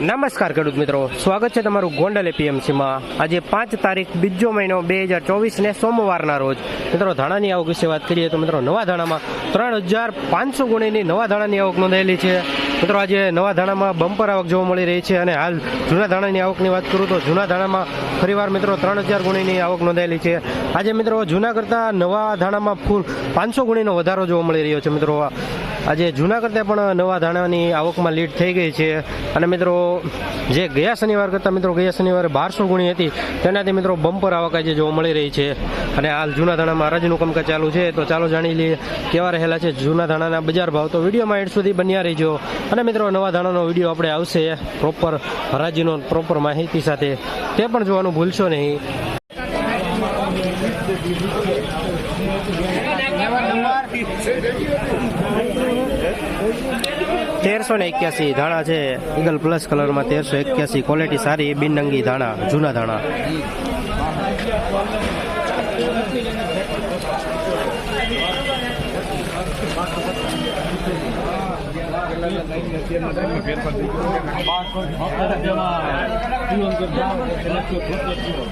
નમસ્કાર ખેડૂત મિત્રો. સ્વાગત છે તમારું ગોંડલ એપીએમસીમાં. આજે પાંચ તારીખ બીજો મહિનો બે હજાર ચોવીસ ને સોમવારના રોજ. મિત્રો, ધાણાની આવક વિશે વાત કરીએ તો મિત્રો, નવા ધાણામાં ત્રણ હજાર પાંચસો ગુણીની નવા ધાણાની આવક નોંધાયેલી છે. મિત્રો, આજે નવા ધાણામાં બમ્પર આવક જોવા મળી રહી છે અને હાલ જૂના ધાણાની આવકની વાત કરું તો જૂના ધાણામાં ફરીવાર મિત્રો ત્રણ હજાર ગુણીની આવક નોંધાયેલી છે. આજે મિત્રો જૂના કરતાં નવા ધાણામાં ફૂલ પાંચસો ગુણીનો વધારો જોવા મળી રહ્યો છે મિત્રો. આજે જૂના કરતાં પણ નવા ધાણાની આવકમાં લીડ થઈ ગઈ છે. અને મિત્રો, જે ગયા શનિવાર કરતાં મિત્રો, ગયા શનિવારે બારસો ગુણી હતી, તેનાથી મિત્રો બમ્પર આવક આજે જોવા મળી રહી છે. અને હાલ જૂના ધાણામાં હરાજીનું કામકાજ ચાલુ છે. તો ચાલો જાણી લઈએ કેવા રહેલા છે જૂના ધાણાના બજાર ભાવ. તો વિડીયોમાં એડ સુધી બન્યા રહીજો. અને મિત્રો, નવા ધાણાનો વીડિયો આપણે આવશે પ્રોપર હરાજીનો પ્રોપર માહિતી સાથે. તે પણ જોવાનું ભૂલશો નહીં. તેરસો ને એક્યાસી ધાણા છે. ઈગલ પ્લસ કલરમાં તેરસો એક્યાસી. ક્વોલિટી સારી. બિનનંગી ધાણા. જૂના ધાણા.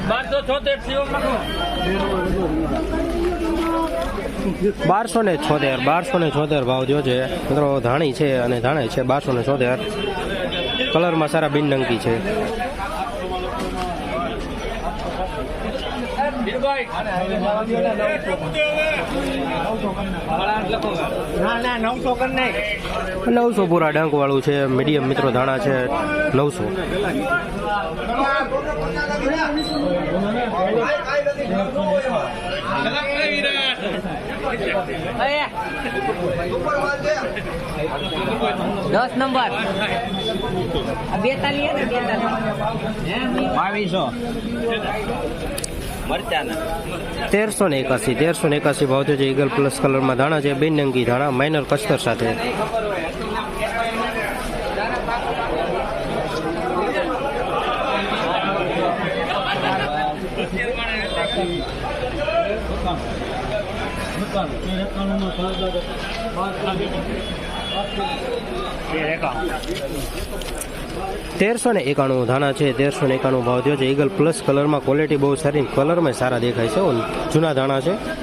બારસો છોતેર બારસો ને છોતેર, બારસો ને છોતેર ભાવ જો છે. મિત્રો, ધાણી છે અને ધાણે છે બારસો ને છોતેર. કલરમાં સારા બિનડંકી છે. નવસો પૂરા ડંક વાળું છે. મીડિયમ મિત્રો, ધાણા છે નવસો. દસ નંબર. બેતાલીસ ને બેતાલીસ. બાવીસો. તેરસો ને એકાસી તેરસો ને એકાસી ભાવ થયો છે. ઈગલ પ્લસ કલરમાં ધાણા છે બિનનંગી ધાણા માઇનર કસ્તર સાથે. તેરસો ને એકાણું ધાણા છે, તેરસો ને એકાણું ભાવ થયો છે. ઈગલ પ્લસ કલરમાં ક્વોલિટી બહુ સારી કલરમાં સારા દેખાય છે. જૂના ધાણા છે.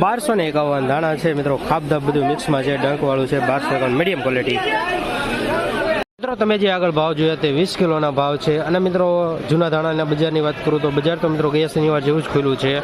બારસો ને એકાવન ધાણા છે. મિત્રો ખાપધાપ બધું મિક્સમાં છે. ડંક વાળું છે. બારસો એકાવન મીડિયમ ક્વોલિટી મિત્રો, તમે જે આગળ ભાવ જોયા તે વીસ કિલોના ભાવ છે. અને મિત્રો, જૂના ધાણાના બજારની વાત કરું તો બજાર તો મિત્રો ગયા શનિવાર જેવું જ ખુલ્લું છે.